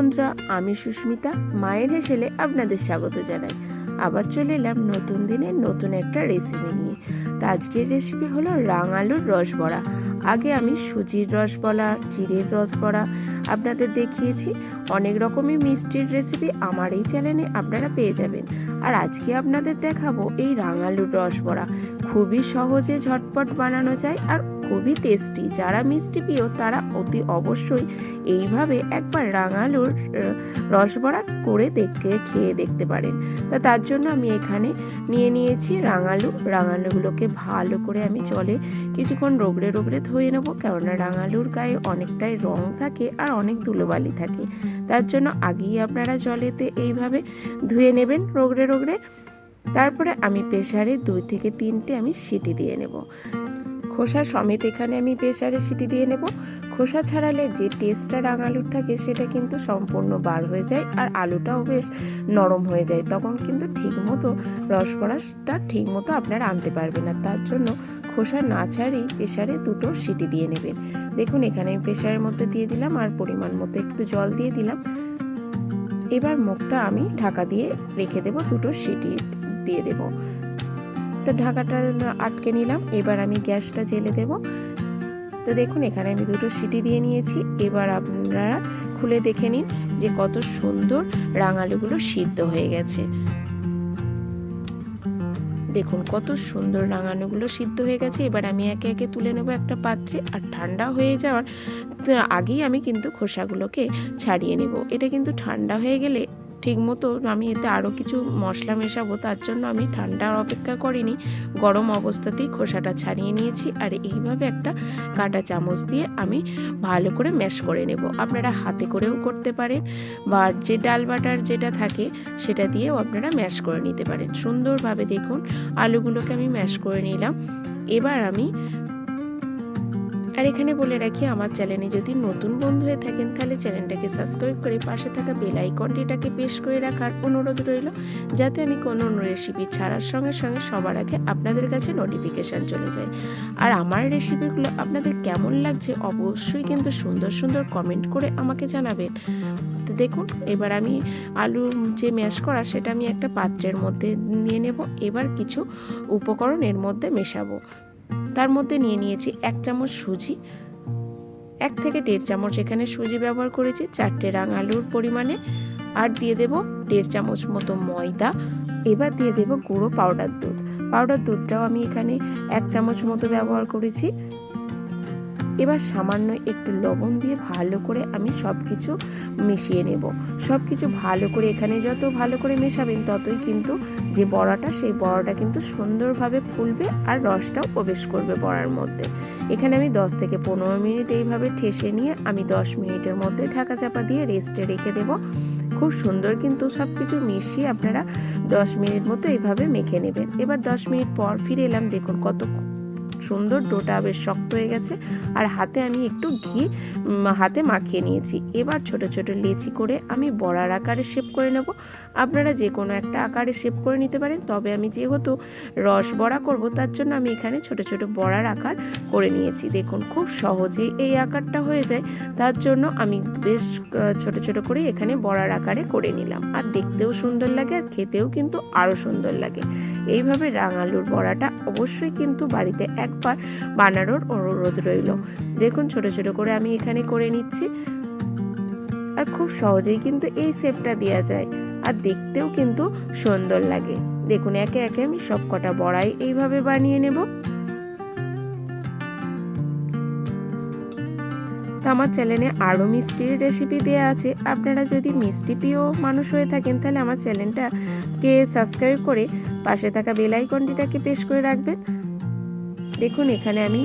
বন্ধুরা, আমি সুস্মিতা, মায়ের হেসেলে আপনাদের স্বাগত জানাই। আবার চলে এলাম নতুন দিনের নতুন একটা রেসিপি নিয়ে। তো আজকের রেসিপি হলো রাঙালুর রসবড়া আগে আমি সুজির রসবড়া চিড়ের রসবড়া আপনাদের দেখিয়েছি। অনেক রকমই মিষ্টির রেসিপি আমার এই চ্যানেলে আপনারা পেয়ে যাবেন। আর আজকে আপনাদের দেখাবো এই রাঙালুর রসবড়া খুবই সহজে ঝটপট বানানো যায় আর খুবই টেস্টি যারা মিষ্টি প্রিয়, তারা অতি অবশ্যই এইভাবে একবার রাঙালুর রসবড়া করে দেখে, খেয়ে দেখতে পারেন। তা তার জন্য আমি এখানে নিয়ে নিয়েছি রাঙালু। রাঙালুগুলোকে ভালো করে আমি জলে কিছুক্ষণ রোগড়ে রোগড়ে ধুয়ে নেব। কেননা রাঙালুর গায়ে অনেকটাই রং থাকে আর অনেক ধুলোবালি থাকে। তার জন্য আগেই আপনারা জলেতে এইভাবে ধুয়ে নেবেন রোগড়ে রোগড়ে। তারপরে আমি প্রেশারে দুই থেকে তিনটে আমি সিটি দিয়ে নেব। খোসা সমেত এখানে আমি প্রেশারে সিটি দিয়ে নেব। খোসা ছাড়ালে যে টেস্টটা রাঙালুর থাকে সেটা কিন্তু সম্পূর্ণ বার হয়ে যায় আর আলুটাও বেশ নরম হয়ে যায়। তখন কিন্তু ঠিকমতো রসবড়াটা ঠিকমতো আপনারা আনতে পারবেন না। তার জন্য খোসা না ছাড়িয়ে প্রেশারে দুটো সিটি দিয়ে নেবেন। দেখুন এখানে আমি প্রেশারের মধ্যে দিয়ে দিলাম আর পরিমাণ মতো একটু জল দিয়ে দিলাম। এবার মুখটা আমি ঢাকা দিয়ে রেখে দেব, দুটো সিটি দিয়ে দেব। তো ঢাকাটা আটকে নিলাম। এবার আমি গ্যাসটা জেলে দেব। তো দেখুন, এখানে আমি দুটো সিটি দিয়ে নিয়েছি। এবার আপনারা খুলে দেখে নিন যে কত সুন্দর রাঙালুগুলো সিদ্ধ হয়ে গেছে। দেখুন, কত সুন্দর রাঙালুগুলো সিদ্ধ হয়ে গেছে। এবার আমি একে একে তুলে নেব একটা পাত্রে। আর ঠান্ডা হয়ে যাওয়ার আগেই আমি কিন্তু খোসাগুলোকে ছাড়িয়ে নেব। এটা কিন্তু ঠান্ডা হয়ে গেলে ঠিক মতো আমি এতে আরও কিছু মশলা মেশাবো, তার জন্য আমি ঠান্ডার অপেক্ষা করিনি। গরম অবস্থাতেই খোসাটা ছাড়িয়ে নিয়েছি আর এইভাবে একটা কাঁটা চামচ দিয়ে আমি ভালো করে ম্যাশ করে নেব। আপনারা হাতে করেও করতে পারেন বা যে ডাল বাটার যেটা থাকে সেটা দিয়েও আপনারা ম্যাশ করে নিতে পারেন। সুন্দরভাবে দেখুন, আলুগুলোকে আমি ম্যাশ করে নিলাম। এবার আমি আর এখানে বলে রাখি, আমার চ্যানেলে যদি নতুন বন্ধু হয়ে থাকেন, তাহলে চ্যানেলটাকে সাবস্ক্রাইব করে পাশে থাকা বেল আইকনটিটাকে প্রেস করে রাখার অনুরোধ রইল, যাতে আমি কোনো রেসিপি ছাড়ার সঙ্গে সঙ্গে সবার আগে আপনাদের কাছে নোটিফিকেশান চলে যায়। আর আমার রেসিপিগুলো আপনাদের কেমন লাগছে, অবশ্যই কিন্তু সুন্দর সুন্দর কমেন্ট করে আমাকে জানাবেন। তো দেখুন, এবার আমি আলু যে ম্যাশ করা, সেটা আমি একটা পাত্রের মধ্যে নিয়ে নেব, এবার কিছু উপকরণ এর মধ্যে মেশাবো। তার মধ্যে নিয়ে নিয়েছি এক চামচ সুজি, এক থেকে দেড় চামচ এখানে সুজি ব্যবহার করেছি, চারটে রাং আলুর পরিমাণে, আর দিয়ে দেব দেড় চামচ মতো ময়দা। এবার দিয়ে দেব গুঁড়ো পাউডার দুধ। পাউডার দুধটাও আমি এখানে এক চামচ মতো ব্যবহার করেছি। এবার সামান্য একটু লবণ দিয়ে ভালো করে আমি সব কিছু মিশিয়ে নেব। সব কিছু ভালো করে এখানে যত ভালো করে মেশাবেন ততই কিন্তু যে বড়াটা, সেই বড়াটা কিন্তু সুন্দরভাবে ফুলবে আর রসটাও প্রবেশ করবে বড়ার মধ্যে। এখানে আমি 10 থেকে পনেরো মিনিট এইভাবে ঠেসে নিয়ে আমি 10 মিনিটের মধ্যে ঢাকা চাপা দিয়ে রেস্টে রেখে দেব। খুব সুন্দর কিন্তু সব কিছু মিশিয়ে আপনারা 10 মিনিট মতো এইভাবে মেখে নেবেন। এবার 10 মিনিট পর ফিরে এলাম, দেখুন কত সুন্দর ডোটা বেশ শক্ত হয়ে গেছে আর হাতে আমি একটু ঘি হাতে মাখিয়ে নিয়েছি। এবার ছোট ছোট লেচি করে আমি বড়ার আকারে শেপ করে নেব। আপনারা যে কোনো একটা আকারে শেপ করে নিতে পারেন, তবে আমি যেহেতু রস বড়া করব, তার জন্য আমি এখানে ছোট ছোট বড়ার আকার করে নিয়েছি। দেখুন, খুব সহজেই এই আকারটা হয়ে যায়। তার জন্য আমি বেশ ছোট ছোট করে এখানে বড়ার আকারে করে নিলাম। আর দেখতেও সুন্দর লাগে আর খেতেও কিন্তু আরও সুন্দর লাগে। এইভাবে রাঙালুর বড়াটা অবশ্যই কিন্তু বাড়িতে একবার বানানোর অনুরোধ রইল। দেখুন ছোট ছোট করে আমি এখানে করে নিচ্ছি। আর খুব সহজেই কিন্তু এই শেপটা দেওয়া যায়। আর দেখতেও কিন্তু সুন্দর লাগে। দেখুন, একে একে আমি সব কটা বড়াই এইভাবে বানিয়ে নেব। আমার চ্যানেলে আরও মিষ্টির রেসিপি দেওয়া আছে। আপনারা যদি মিষ্টি প্রিয় মানুষ হয়ে থাকেন, তাহলে আমার চ্যানেলটাকে সাবস্ক্রাইব করে পাশে থাকা বেল আইকনটিটাকে প্রেস করে রাখবেন। দেখুন, এখানে আমি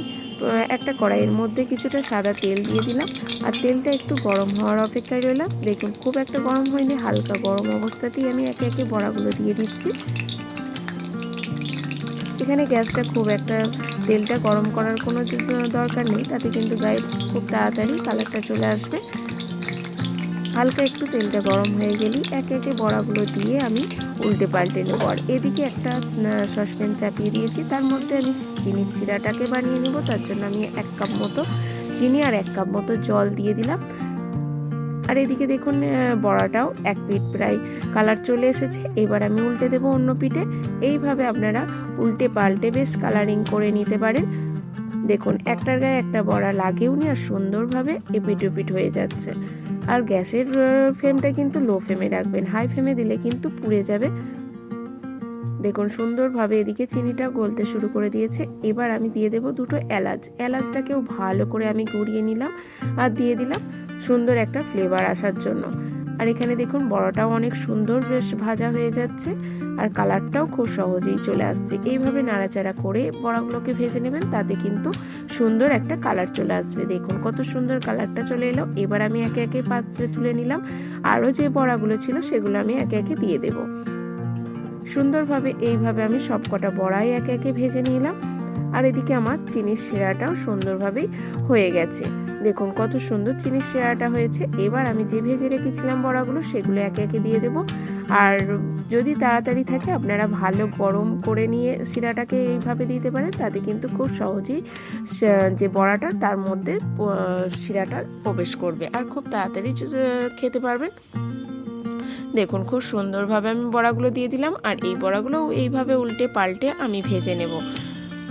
একটা কড়াইয়ের মধ্যে কিছুটা সাদা তেল দিয়ে দিলাম। আর তেলটা একটু গরম হওয়ার অপেক্ষায় রইলাম। দেখুন, খুব একটা গরম হয়নি, হালকা গরম অবস্থাতেই আমি একে একে বড়াগুলো দিয়ে দিচ্ছি। এখানে গ্যাসটা খুব একটা, তেলটা গরম করার কোনো দরকার নেই, তাতে কিন্তু গায়ে খুব তাড়াতাড়ি কালারটা চলে আসবে। হালকা একটু তেলটা গরম হয়ে গেলেই একে একে বড়াগুলো দিয়ে আমি উল্টে পাল্টে নেব। আর এদিকে একটা সসপ্যান চাপিয়ে দিয়েছি। তার মধ্যে আমি চিনির শিরাটাকে বানিয়ে নেব। তার জন্য আমি এক কাপ মতো চিনি আর এক কাপ মতো জল দিয়ে দিলাম। আর এদিকে দেখুন বড়াটাও এক পিঠ প্রায় কালার চলে এসেছে। এবার আমি উল্টে দেবো অন্য পিঠে। এইভাবে আপনারা উল্টে পাল্টে বেশ কালারিং করে নিতে পারেন। দেখুন, একটার গায়ে একটা বড়া লাগেও নি আর সুন্দরভাবে এপিট ওপিট হয়ে যাচ্ছে। আর গ্যাসের ফ্লেমটা কিন্তু লো ফ্লেমে রাখবেন। হাই ফ্লেমে দিলে কিন্তু পুড়ে যাবে। দেখুন, সুন্দরভাবে এদিকে চিনিটা গলতে শুরু করে দিয়েছে। এবার আমি দিয়ে দেব দুটো এলাচ। এলাচটাকেও ভালো করে আমি গুঁড়িয়ে নিলাম আর দিয়ে দিলাম সুন্দর একটা ফ্লেভার আসার জন্য। আর এখানে দেখুন বড়াটাও অনেক সুন্দর, বেশ ভাজা হয়ে যাচ্ছে আর কালারটাও খুব সহজেই চলে আসছে। এইভাবে নাড়াচাড়া করে বড়াগুলোকে ভেজে নেবেন, তাতে কিন্তু সুন্দর একটা কালার চলে আসবে। দেখুন কত সুন্দর কালারটা চলে এলো। এবার আমি একে একে পাত্রে তুলে নিলাম। আরও যে বড়াগুলো ছিল সেগুলো আমি একে একে দিয়ে দেবো। সুন্দরভাবে এইভাবে আমি সবকটা বড়াই একে একে ভেজে নিলাম। আর এদিকে আমার চিনির শিরাটাও সুন্দরভাবেই হয়ে গেছে। দেখুন কত সুন্দর চিনির শিরাটা হয়েছে। এবার আমি যে ভেজে রেখেছিলাম বড়াগুলো, সেগুলো একে একে দিয়ে দেব। আর যদি তাড়াতাড়ি থাকে, আপনারা ভালো গরম করে নিয়ে শিরাটাকে এইভাবে দিতে পারেন। তাতে কিন্তু খুব সহজেই যে বড়াটা, তার মধ্যে শিরাটা প্রবেশ করবে। আর খুব তাড়াতাড়ি খেতে পারবেন। দেখুন খুব সুন্দরভাবে আমি বড়াগুলো দিয়ে দিলাম। আর এই বড়াগুলো এইভাবে উল্টে পাল্টে আমি ভেজে নেব।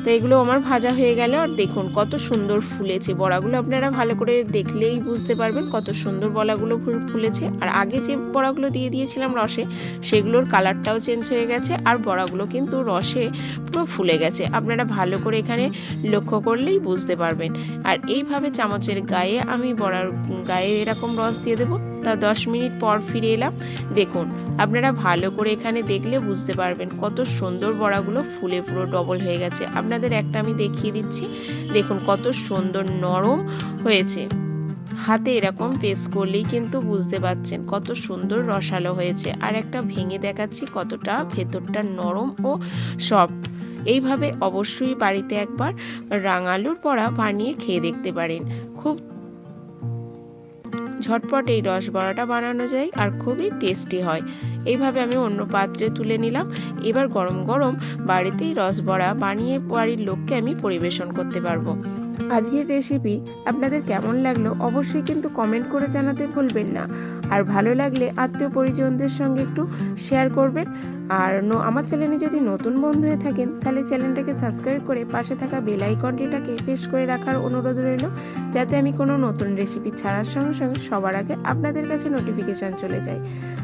তো এগুলো আমার ভাজা হয়ে গেল আর দেখুন কত সুন্দর ফুলেছে। বড়াগুলো আপনারা ভালো করে দেখলেই বুঝতে পারবেন কত সুন্দর বড়াগুলো ফুলেছে। আর আগে যে বড়াগুলো দিয়ে দিয়েছিলাম রসে, সেগুলোর কালারটাও চেঞ্জ হয়ে গেছে আর বড়াগুলো কিন্তু রসে পুরো ফুলে গেছে। আপনারা ভালো করে এখানে লক্ষ্য করলেই বুঝতে পারবেন। আর এইভাবে চামচের গায়ে আমি বড়ার গায়ে এরকম রস দিয়ে দেবো। তা দশ মিনিট পর ফিরে এলাম। দেখুন আপনারা ভালো করে এখানে দেখলে বুঝতে পারবেন কত সুন্দর বড়াগুলো ফুলে পুরো ডবল হয়ে গেছে। আপনাদের একটা আমি দেখিয়ে দিচ্ছি। দেখুন কত সুন্দর নরম হয়েছে। হাতে এরকম পেস করলেই কিন্তু বুঝতে পাচ্ছেন কত সুন্দর রসালো হয়েছে। আর একটা ভেঙে দেখাচ্ছি কতটা ভেতরটা নরম ও সফট এইভাবে অবশ্যই বাড়িতে একবার রাঙালুর পড়া বানিয়ে খেয়ে দেখতে পারেন। খুব ঝটপট এই রস বড়াটা বানানো যায় আর খুবই টেস্টি হয়। এইভাবে আমি অন্য পাত্রে তুলে নিলাম। এবার গরম গরম বাড়িতেই রস বড়া বানিয়ে বাড়ির লোককে আমি পরিবেশন করতে পারব। আজকের রেসিপি আপনাদের কেমন লাগল অবশ্যই কিন্তু কমেন্ট করে জানাতে ভুলবেন না। আর ভালো লাগলে আত্মীয় পরিজনদের সঙ্গে একটু শেয়ার করবেন। আর আমার চ্যানেলে যদি নতুন বন্ধু হয়ে থাকেন, তাহলে চ্যানেলটাকে সাবস্ক্রাইব করে পাশে থাকা বেল আইকনটিটাকে প্রেস করে রাখার অনুরোধ রইল। যাতে আমি কোনো নতুন রেসিপি ছাড়ার সঙ্গে সঙ্গে সবার আগে আপনাদের কাছে নোটিফিকেশান চলে যায়।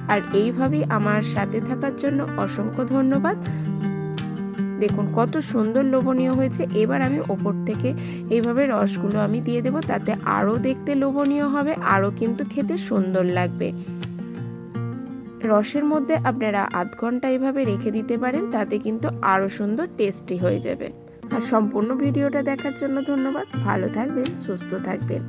আর এইভাবেই আমার সাথে থাকার জন্য অসংখ্য ধন্যবাদ। দেখুন কত সুন্দর লোভনীয় হয়েছে। এবার আমি ওপর থেকে এইভাবে রসগুলো আমি দিয়ে দেবো, তাতে আরও দেখতে লোভনীয় হবে, আরও কিন্তু খেতে সুন্দর লাগবে। রসের মধ্যে আপনারা আধ ঘণ্টা এইভাবে রেখে দিতে পারেন, তাতে কিন্তু আরও সুন্দর টেস্টি হয়ে যাবে। আর সম্পূর্ণ ভিডিওটা দেখার জন্য ধন্যবাদ। ভালো থাকবেন, সুস্থ থাকবেন।